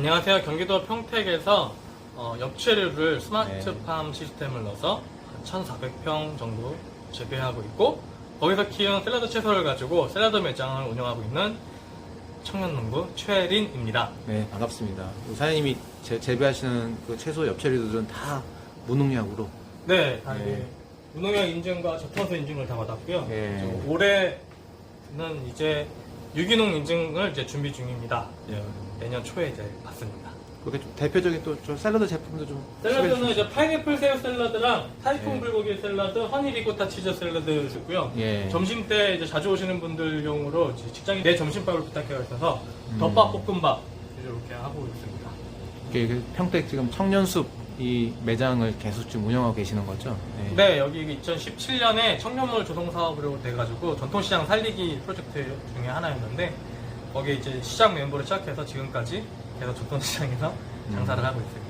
안녕하세요. 경기도 평택에서 어, 엽채류를 스마트팜 시스템을 넣어서 1,400평 정도 재배하고 있고 거기서 키운 샐러드 채소를 가지고 샐러드 매장을 운영하고 있는 청년농부 최린입니다. 네, 반갑습니다. 사장님이 재, 재배하시는 그 채소 엽채류들은 다 무농약으로 네, 다 네. 이게 무농약 인증과 저탄소 인증을 다 받았고요. 네. 저 올해는 이제 유기농 인증을 이제 준비 중입니다. 이제 내년 초에 이제 받습니다. 그렇게 좀 대표적인 또좀 샐러드 제품도 좀 샐러드는 이제 파인애플 새우 샐러드랑 타이푼 네. 불고기 샐러드, 허니 리코타 치즈 샐러드 있고요. 예. 점심 때 이제 자주 오시는 분들용으로 이제 직장인 내 점심밥을 부탁해 있어서 음. 덮밥 볶음밥 이렇게 하고 있습니다. 이렇게 그 평택 지금 청년숲 이 매장을 계속 좀 운영하고 계시는 거죠? 네. 네, 여기 2017년에 청년몰 조성 사업으로 돼가지고 전통시장 살리기 프로젝트 중에 하나였는데 거기에 이제 시장 멤버를 시작해서 지금까지 계속 전통시장에서 장사를 하고 있습니다.